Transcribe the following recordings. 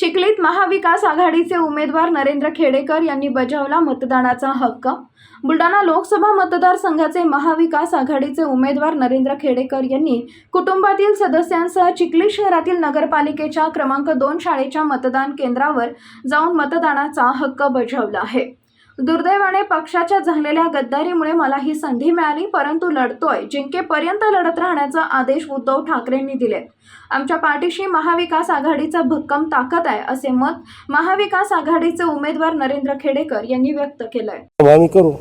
चिखलीत महाविकास आघाडीचे उमेदवार नरेंद्र खेडेकर यांनी बजावला मतदानाचा हक्क. बुलढाणा लोकसभा मतदारसंघाचे महाविकास आघाडीचे उमेदवार नरेंद्र खेडेकर यांनी कुटुंबातील सदस्यांसह चिखली शहरातील नगरपालिकेच्या क्रमांक दोन शाळेच्या मतदान केंद्रावर जाऊन मतदानाचा हक्क बजावला आहे. दुर्दैवाने पक्षाच्या झालेल्या गद्दारीमुळे मला ही संधी मिळाली परंतु लढतोय जिंकेपर्यंत लढत राहण्याचा आदेश उद्धव ठाकरेंनी दिले. आमच्या पाठीशी महाविकास आघाडीचा भक्कम ताकद आहे असे मत महाविकास आघाडीचे उमेदवार नरेंद्र खेडेकर यांनी व्यक्त केलंय. करू.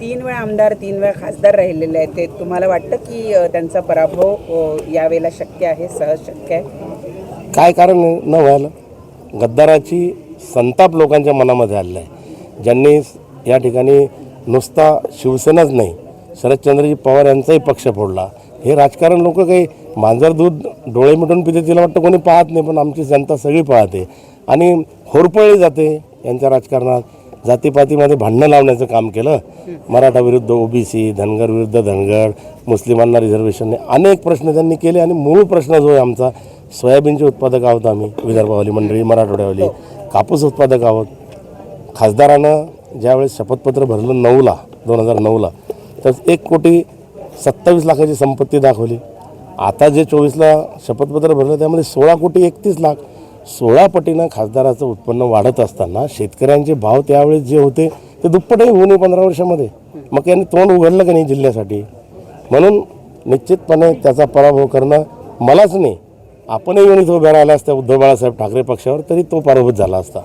तीन वेळा आमदार तीन वेळा खासदार राहिलेले आहेत. ते तुम्हाला वाटतं की त्यांचा पराभव यावेळेला शक्य आहे सहज शक्य आहे? काय कारण न व्हायला. गद्दाराची संताप लोकांच्या मनामध्ये आलेला आहे. ज्यांनी या ठिकाणी नुसता शिवसेनाच नाही शरदचंद्रजी पवार यांचाही पक्ष फोडला. हे राजकारण लोक काही मांजर दूध डोळे मिटून पिते तिला वाटतं कोणी पाहत नाही पण आमची जनता सगळी पाहते. आणि होरपळली जाते यांच्या राजकारणात. जातीपातीमध्ये भांडणं लावण्याचं काम केलं. मराठा विरुद्ध ओबीसी धनगर विरुद्ध धनगर मुस्लिमांना रिझर्वेशनने अनेक प्रश्न त्यांनी केले आणि मूळ प्रश्न जो आहे आमचा सोयाबीनचे उत्पादक आहोत आम्ही विदर्भावाली मंडळी मराठवाड्यावली कापूस उत्पादक आहोत. खासदारानं ज्यावेळेस शपथपत्र भरलं नऊला दोन हजार नऊला तर एक कोटी सत्तावीस लाखाची संपत्ती दाखवली. आता जे चोवीसला शपथपत्र भरलं त्यामध्ये सोळा कोटी एकतीस लाख. सोळा पटीनं खासदाराचं उत्पन्न वाढत असताना शेतकऱ्यांचे भाव त्यावेळेस जे होते ते दुप्पटही होऊ नये पंधरा वर्षामध्ये. मग यांनी तोंड उघडलं की नाही जिल्ह्यासाठी? म्हणून निश्चितपणे त्याचा पराभव करणं मलाच नाही. आपणही येऊन इथं उभ्या राहिला असत्या उद्धव बाळासाहेब ठाकरे पक्षावर तरी तो पराभूत झाला असता.